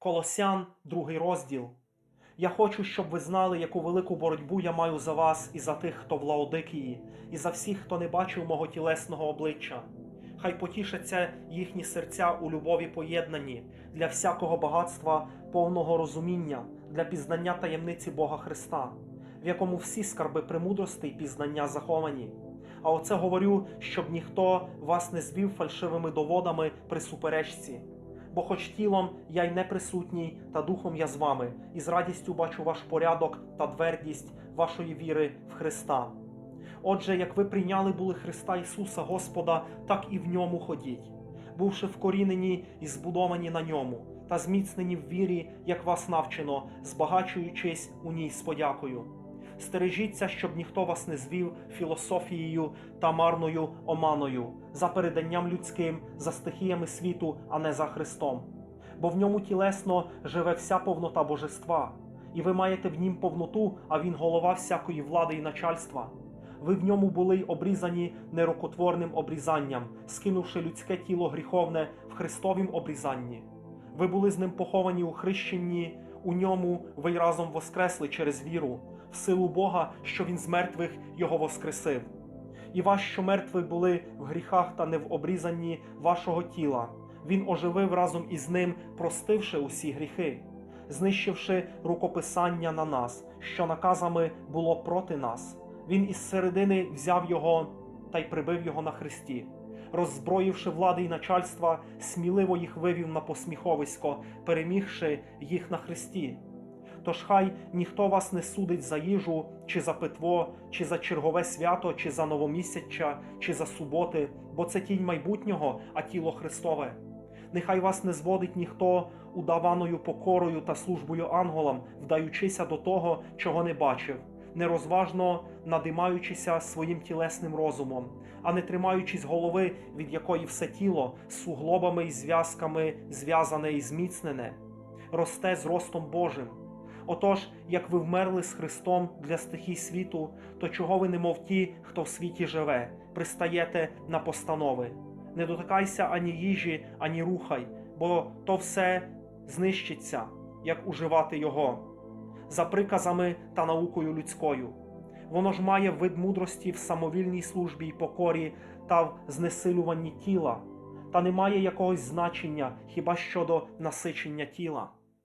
Колосян, другий розділ. Я хочу, щоб ви знали, яку велику боротьбу я маю за вас і за тих, хто в Лаодикії, і за всіх, хто не бачив мого тілесного обличчя. Хай потішаться їхні серця у любові поєднані для всякого багатства, повного розуміння, для пізнання таємниці Бога Христа, в якому всі скарби премудрости й пізнання заховані. А оце говорю, щоб ніхто вас не звів фальшивими доводами при суперечці. Бо хоч тілом я й не присутній, та духом я з вами, і з радістю бачу ваш порядок та твердість вашої віри в Христа. Отже, як ви прийняли були Христа Ісуса Господа, так і в ньому ходіть, бувши вкорінені і збудовані на ньому, та зміцнені в вірі, як вас навчено, збагачуючись у ній з подякою. Стережіться, щоб ніхто вас не звів філософією та марною оманою, за переданням людським, за стихіями світу, а не за Христом. Бо в ньому тілесно живе вся повнота божества, і ви маєте в нім повноту, а він голова всякої влади і начальства. Ви в ньому були й обрізані нерокотворним обрізанням, скинувши людське тіло гріховне в Христовім обрізанні. Ви були з ним поховані у хрещенні, у ньому ви разом воскресли через віру, в силу Бога, що Він з мертвих його воскресив. І вас, що мертві були в гріхах та не в обрізанні вашого тіла, Він оживив разом із ним, простивши усі гріхи, знищивши рукописання на нас, що наказами було проти нас. Він із середини взяв його та й прибив його на хресті. Роззброївши влади й начальства, сміливо їх вивів на посміховисько, перемігши їх на хресті. Тож хай ніхто вас не судить за їжу, чи за питво, чи за чергове свято, чи за новомісяча, чи за суботи, бо це тінь майбутнього, а тіло Христове. Нехай вас не зводить ніхто удаваною покорою та службою анголам, вдаючися до того, чого не бачив, нерозважно надимаючися своїм тілесним розумом, а не тримаючись голови, від якої все тіло з суглобами і зв'язками зв'язане і зміцнене, росте з ростом Божим. Отож, як ви вмерли з Христом для стихій світу, то чого ви, немов ті, хто в світі живе, пристаєте на постанови? Не дотикайся ані їжі, ані рухай, бо то все знищиться, як уживати його, за приказами та наукою людською. Воно ж має вид мудрості в самовільній службі й покорі та в знесилюванні тіла, та не має якогось значення хіба щодо насичення тіла.